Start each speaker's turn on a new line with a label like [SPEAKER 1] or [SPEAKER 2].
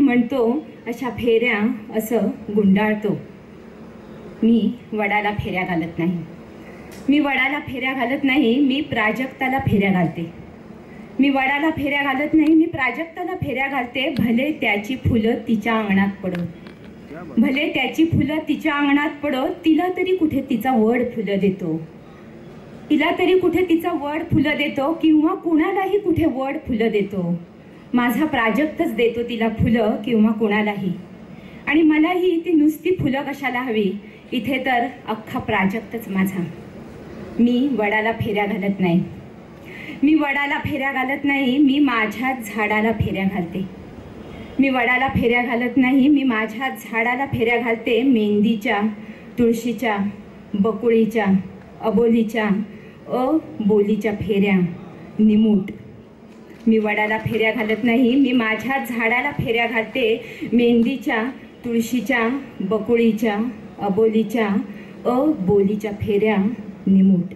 [SPEAKER 1] म्हणतो अशा फेऱ्या असं गुंडाळतो. मी वडाला फेऱ्या घालत नाही. मी वडाला फेऱ्या घालत नाही मी प्राजक्ताला फेऱ्या घालते. मी वडाला फेऱ्या घालत नाही मी प्राजक्ताला फेऱ्या घालते. भले त्याची फुलं तिच्या अंगणात पडो. भले त्याची फुलं तिच्या अंगणात पडो तिला तरी कुठे तिचा वड फुलं देतो. तिला तरी कुठे तिचा वड फुलं देतो किंवा कुणालाही कुठे वड फुलं देतो. माझा प्राजक्तच देतो तिला फुलं किंवा कोणालाही. आणि मलाही ती नुसती फुलं कशाला हवी? इथे तर अख्खा प्राजक्तच माझा. मी वडाला फेऱ्या घालत नाही. मी वडाला फेऱ्या घालत नाही मी माझ्या झाडाला फेऱ्या घालते. मी वडाला फेऱ्या घालत नाही मी माझ्या झाडाला फेऱ्या घालते. मेहंदीच्या तुळशीच्या बकुळीच्या अबोलीच्या अबोलीच्या फेऱ्या. निमूट. मी वडाला फेऱ्या घालत नाही. मी माझ्या झाडाला फेऱ्या घालते. मेहंदीच्या तुळशीच्या बकुळीच्या अबोलीच्या अबोलीच्या फेऱ्या निमूट.